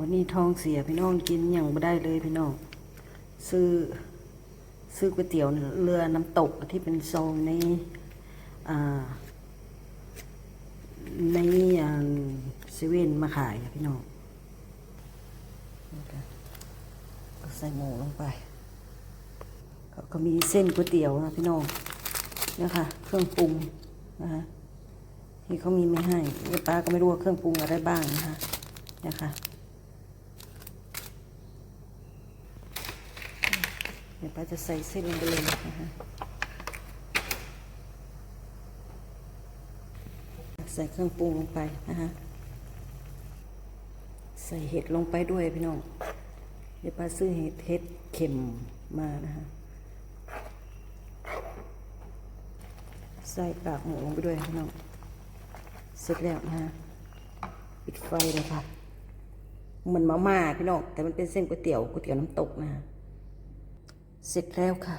วันนี้ท้องเสียพี่น้องกินอย่างไม่ได้เลยพี่น้อง ซื้อซื้อก๋วยเตี๋ยวเรือน้ำตกที่เป็นซองในในเซเว่นมาขายพี่น้องก็ใส่หมูลงไปเขาก็มีเส้นก๋วยเตี๋ยวนะพี่น้องนะคะเครื่องปรุงนะคะที่เขามีไม่ให้ป้าก็ไม่รู้ว่าเครื่องปรุงอะไรบ้างนะคะนะคะ เดี๋ยวป้าจะใส่เส้นลงไปเลยนะคะใส่เครื่องปรุงลงไปนะคะใส่เห็ดลงไปด้วยพี่น้อง เดี๋ยวป้าซื้อเห็ดเห็ดเข็มมานะคะใส่กากหมูลงไปด้วยพี่น้อง เสร็จแล้วนะฮะปิดไฟเลยค่ะเหมือนมาม่าพี่น้อง แต่มันเป็นเส้นก๋วยเตี๋ยวก๋วยเตี๋ยวน้ำตกนะฮะ เสร็จแล้วค่ะ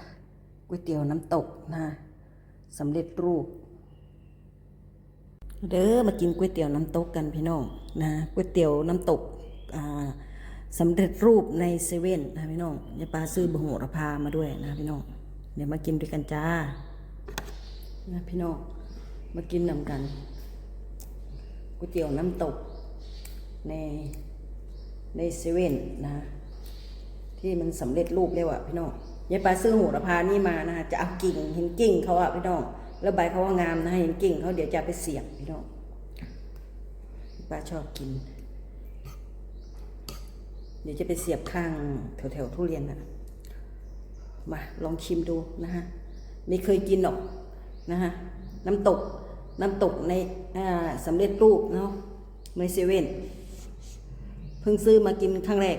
ก๋วยเตี๋ยวน้ำตกนะสำเร็จรูป เด้อมากินก๋วยเตี๋ยวน้ำตกกันพี่น้องนะก๋วยเตี๋ยวน้ำตกอ่าสำเร็จรูปในเซเว่นนะพี่น้องยายปลาซื้อบะโหระพามาด้วยนะพี่น้องเดี๋ยวมากินด้วยกันจ้านะพี่น้องมากินนำกันก๋วยเตี๋ยวน้ำตกในในเซเว่นนะ ที่มันสำเร็จรูปแล้วอะพี่น้อง ยายปลาซื้อโหระพานี่มานะฮะจะเอากิ่งเห็นกิ่งเขาอะพี่น้องแล้วใบเขาว่างามนะเห็นกิ่งเขาเดี๋ยวจะไปเสียบพี่น้องปลาชอบกิน เดี๋ยวจะไปเสียบข้างแถวๆทุเรียนอะมาลองชิมดูนะฮะไม่เคยกินหรอกนะฮะน้ำตกน้ำตกในสำเร็จรูปเนาะในเซเว่นเพิ่งซื้อมากินครั้งแรก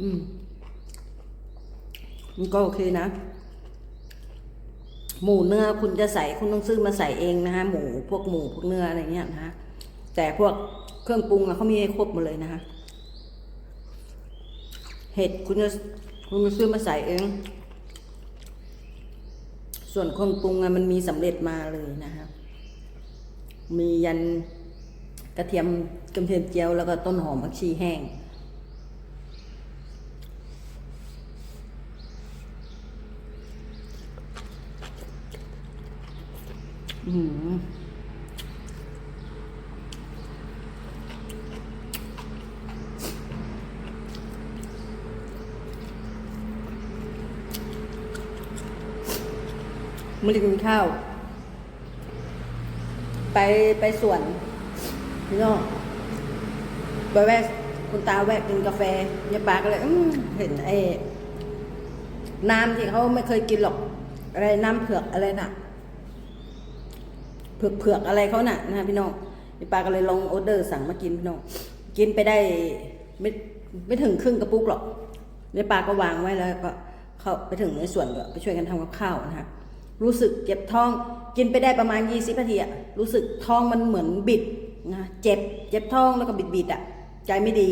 อืม มันก็โอเคนะ หมูเนื้อคุณจะใส่คุณต้องซื้อมาใส่เองนะฮะหมูพวกหมูพวกเนื้ออะไรเงี้ยนะฮะแต่พวกเครื่องปรุงอะเขามีให้ครบหมดเลยนะฮะเห็ดคุณจะคุณซื้อมาใส่เอง ส่วนเครื่องปรุงอะมันมีสำเร็จมาเลยนะฮะมียันกระเทียมกระเทียมเจียวแล้วก็ต้นหอมผักชีแห้ง ไม่ได้กินข้าว ไปไปสวนพี่น้องไปแวะคุณตาแวะกินกาแฟยายปาก็เลยเห็นไอ้น้ำที่เขาไม่เคยกินหรอก อะไรน้ำเผือกอะไรน่ะ เผือกเผือกอะไรเขาน่ะนะพี่น้องพี่ปาก็เลยลองออเดอร์สั่งมากินพี่น้องกินไปได้ไม่ไม่ถึงครึ่งกระปุกหรอกพี่ปาก็วางไว้แล้วก็เข้าไปถึงในส่วนก็ไปช่วยกันทำกับข้าวนะฮะรู้สึกเจ็บท้องกินไปได้ประมาณยี่สิบนาทีอะรู้สึกท้องมันเหมือนบิดนะเจ็บเจ็บท้องแล้วก็บิดบิดๆอะใจไม่ดี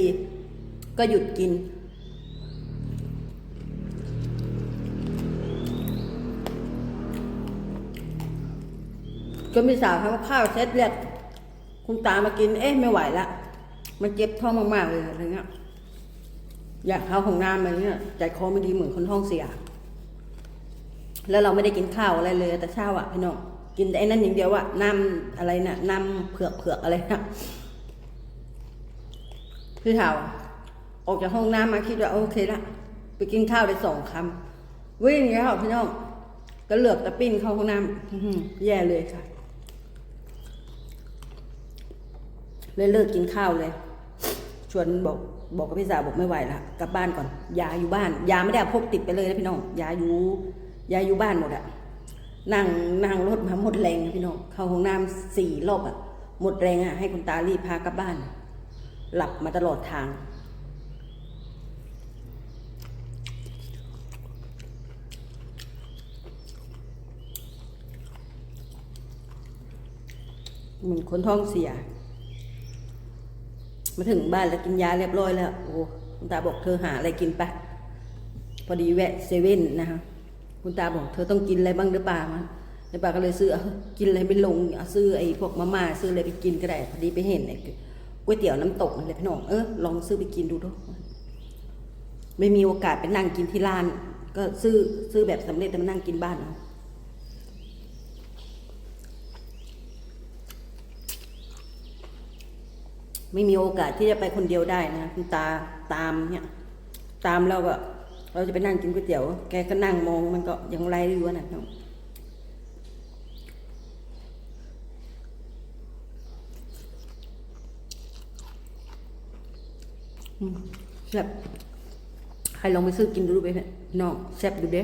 ก็หยุดกิน จนพี่สาวทำกับข้าวเสร็จเรียกคุณตามากิน เอ๊ะไม่ไหวละมันเจ็บท้องมากๆเลยอะไรเงี้ย อยากเข้าห้องน้ำอะไรเงี้ยใจคอไม่ดีเหมือนคนท้องเสีย แล้วเราไม่ได้กินข้าวอะไรเลย แต่เช้าอะพี่น้องกินแต่ไอ้นั่นอย่างเดียวอะน้ำอะไรน่ะน้ำเผือกเผือกอะไรนะพี่สาวออกจากห้องน้ำมาคิดว่าโอเคละไปกินข้าวได้สองคำวิ่งแล้วพี่น้องก็เหลือกตะปิ้นเข้าห้องน้ำแย่เลยค่ะ เลยเลิกกินข้าวเลย ชวนบอกบอกกับพี่สาวบอกไม่ไหวละกลับบ้านก่อน ยาอยู่บ้าน ยาไม่ได้พกติดไปเลยนะพี่น้อง ยาอยู่ ยาอยู่บ้านหมดอะนั่งนั่งรถมาหมดแรงนะพี่น้อง เข้าห้องน้ำสี่รอบอะหมดแรงอะให้คุณตารีบพากลับบ้าน หลับมาตลอดทางเหมือนคนท้องเสีย มาถึงบ้านแล้วกินยาเรียบร้อยแล้ว โอ้คุณตาบอกเธอหาอะไรกินไปะพอดีแวะเซเว่นนะคะคุณตาบอกเธอต้องกินอะไรบ้างหรือเปล่ามันแล้ป้าก็เลยซื้อกินอะไรไม่ลงซื้อไอ้พวกมาม่าซื้ออะไรไปกินก็ได้พอดีไปเห็นไอ้ก๋วยเตี๋ยวน้ำตกนั่นแหละพี่น้องเออลองซื้อไปกินดูดูไม่มีโอกาสไปนั่งกินที่ร้าน ก็ซื้อซื้อแบบสำเร็จแต่มานั่งกินบ้านเอา ไม่มีโอกาสที่จะไปคนเดียวได้นะคุณตาตามเนี่ยตามเราก็เราจะไปนั่งกินก๋วยเตี๋ยวแกก็นั่งมองมันก็ยังไรอยู่นะน้องแซ่บใครลองไปซื้อกินดูดูไปเถอะน้องแซ่บดูเด้